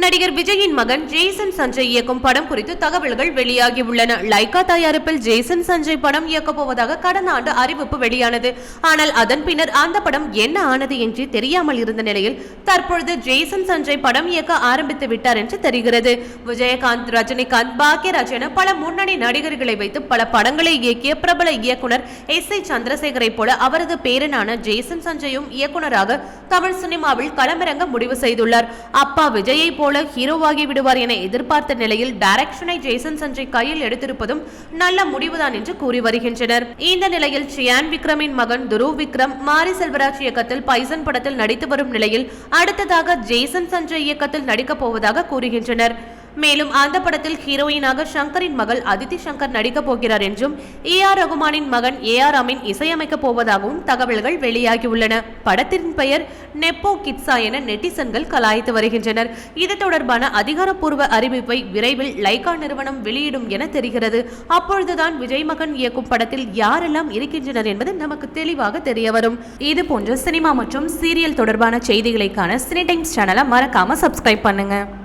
நடிகர் விஜயின் மகன் ஜெய்சன் சஞ்சய் இயக்கும் படம் குறித்து தகவல்கள் வெளியாகியுள்ளன. லைகா தயாரிப்பில் ஜெய்சன் சஞ்சய் படம் இயக்கப் போவதாக கடந்த ஆண்டு அறிவிப்பு வெளியானது. ஆனால் அதன் பின்னர் அந்த படம் என்ன ஆனது என்று தெரியாமல் இருந்த நிலையில் தற்பொழுது ஜெய்சன் சஞ்சய் படம் இயக்க ஆரம்பித்து விட்டார் என்று தெரிகிறது. விஜயகாந்த் ரஜினிகாந்த் பாக்யராஜ் என பல முன்னணி நடிகர்களை வைத்து பல படங்களை இயக்கிய பிரபல இயக்குனர் எஸ் ஐ சந்திரசேகரை போல அவரது பேரனான ஜெய்சன் சஞ்சயும் இயக்குனராக தமிழ் சினிமாவில் களமிறங்க முடிவு செய்துள்ளார். அப்பா விஜயை போல ஹீரோவாகி விடுவார் என எதிர்பார்த்த நிலையில் டைரக்ஷனை ஜேசன் சஞ்சய் கையில் எடுத்திருப்பதும் நல்ல முடிவுதான் என்று கூறி வருகின்றனர். இந்த நிலையில் சியான் விக்ரமின் மகன் துருவ் விக்ரம் மாரி செல்வராஜ் இயக்கத்தில் பைசன் படத்தில் நடித்து வரும் நிலையில் அடுத்ததாக ஜேசன் சஞ்சய் இயக்கத்தில் நடிக்கப் போவதாக கூறுகின்றனர். மேலும் அந்த படத்தில் ஹீரோயினாக சங்கரின் மகள் அதித்தி சங்கர் நடிக்கப் போகிறார் என்றும் ஏ ஆர் ரகுமானின் மகன் ஏ ஆர் அமீன் இசையமைக்கப் போவதாகவும் தகவல்கள் வெளியாகியுள்ளன. படத்தின் பெயர் நெப்போ கிட்ஸா என நெட்டிசன்கள் கலாய்த்து வருகின்றனர். இது தொடர்பான அதிகாரப்பூர்வ அறிவிப்பை விரைவில் லைகா நிறுவனம் வெளியிடும் என தெரிகிறது. அப்பொழுதுதான் விஜய் மகன் இயக்கும் படத்தில் யாரெல்லாம் இருக்கின்றனர் என்பது நமக்கு தெளிவாக தெரிய வரும். இது போன்ற சினிமா மற்றும் சீரியல் தொடர்பான செய்திகளைக்கான சினி டைம்ஸ் சேனலை மறக்காம சப்ஸ்கிரைப் பண்ணுங்க.